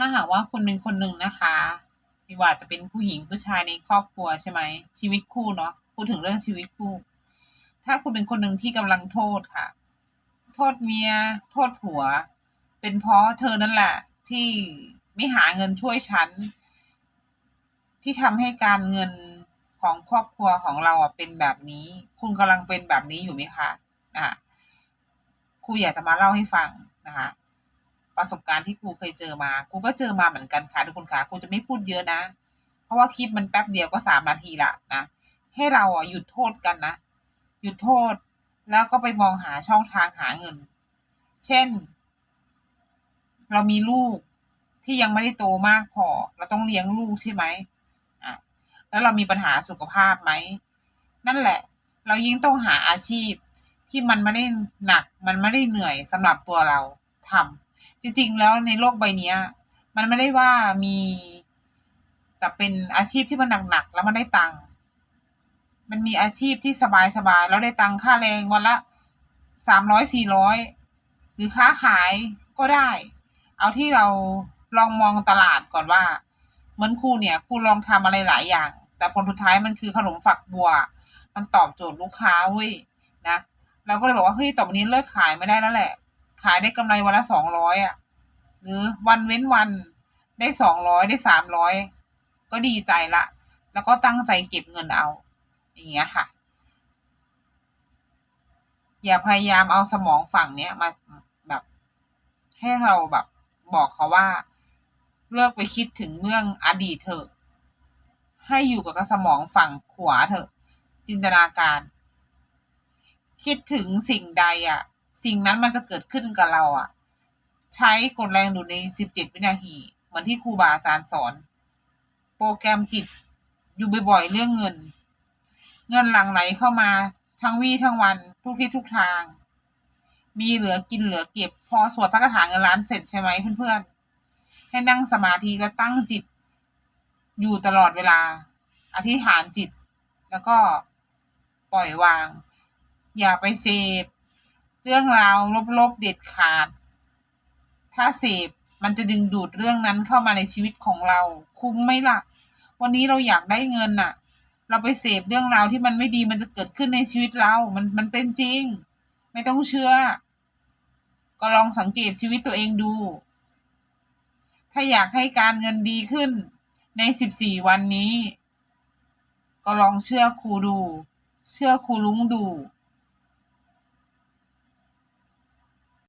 ถ้าหากว่าคุณเป็นคนหนึ่งนะคะไม่ว่าจะเป็นผู้หญิงผู้ชายในครอบครัวใช่ไหมชีวิตคู่เนาะพูดถึงเรื่องชีวิตคู่ ถ้าคุณเป็นคนหนึ่งที่กำลังโทษค่ะ โทษเมีย โทษผัว เป็นเพราะเธอนั่นแหละ ที่ไม่หาเงินช่วยฉัน ที่ทำให้การเงินของครอบครัวของเราอะเป็นแบบนี้ คุณกำลังเป็นแบบนี้อยู่ไหมคะนะคะครูอยากจะมาเล่าให้ฟังนะคะ ประสบการณ์ที่ครูเคยเจอมาครูก็เจอมาเหมือนกันค่ะทุกคนค่ะครูจะไม่พูดเยอะนะ เพราะว่าคลิปมันแป๊บเดียวก็สามนาทีละนะให้เราอะหยุดโทษกันนะ หยุดโทษแล้วก็ไปมองหาช่องทางหาเงิน เช่น เรามีลูกที่ยังไม่ได้โตมากพอ เราต้องเลี้ยงลูกใช่ไหมอะแล้วเรามีปัญหาสุขภาพไหม นั่นแหละ เรายิ่งต้องหาอาชีพที่มันไม่ได้หนัก มันไม่ได้เหนื่อยสำหรับตัวเราทำ จริง ๆ แล้วในโลกใบนี้มันไม่ได้ว่ามี แต่เป็นอาชีพที่มันหนักๆแล้วมันได้ตังค์มันมีอาชีพที่สบายๆแล้วได้ตังค่าแรงวันละสามร้อยสี่ร้อยหรือค้าขายก็ได้ เอาที่เราลองมองตลาดก่อนว่า เหมือนครูเนี่ยครูลองทำอะไรหลายอย่าง แต่ผลสุดท้ายมันคือขนมฝักบัว มันตอบโจทย์ลูกค้าเว้ยนะเราก็เลยบอกว่าเฮ้ยต่อไปนี้เลิกขายไม่ได้แล้วแหละ ขายได้กำไรวันละสองร้อยอะ หรือวันเว้นวันได้สองร้อยได้สามร้อยก็ดีใจละ แล้วก็ตั้งใจเก็บเงินเอา อย่างเงี้ยค่ะ อย่าพยายามเอาสมองฝั่งเนี้ยมาแบบ ให้เราแบบบอกเขาว่า เลิกไปคิดถึงเรื่องอดีตเถอะ ให้อยู่กับสมองฝั่งขวาเถอะ จินตนาการ คิดถึงสิ่งใดอะ สิ่งนั้นมันจะเกิดขึ้นกับเราอะ ใช้กดแรงดูดในสิบเจ็ดวินาที เหมือนที่ครูบาอาจารย์สอน โปรแกรมจิตอยู่บ่อยๆเรื่องเงิน เงินหลั่งไหลเข้ามาทั้งวี่ทั้งวันทุกที่ทุกทาง มีเหลือกินเหลือเก็บ พอสวดพระคาถาเงินล้านเสร็จใช่ไหมเพื่อนๆ ให้นั่งสมาธิแล้วตั้งจิต อยู่ตลอดเวลา อธิษฐานจิต แล้วก็ปล่อยวาง อย่าไปเสพ เรื่องราวลบๆเด็ดขาด ถ้าเสพมันจะดึงดูดเรื่องนั้นเข้ามาในชีวิตของเรา คุ้มไหมล่ะ วันนี้เราอยากได้เงินน่ะ เราไปเสพเรื่องราวที่มันไม่ดีมันจะเกิดขึ้นในชีวิตเรา มันมันเป็นจริง ไม่ต้องเชื่อ ก็ลองสังเกตชีวิตตัวเองดู ถ้าอยากให้การเงินดีขึ้นในสิบสี่วันนี้ ก็ลองเชื่อครูดู เชื่อครูลุงดู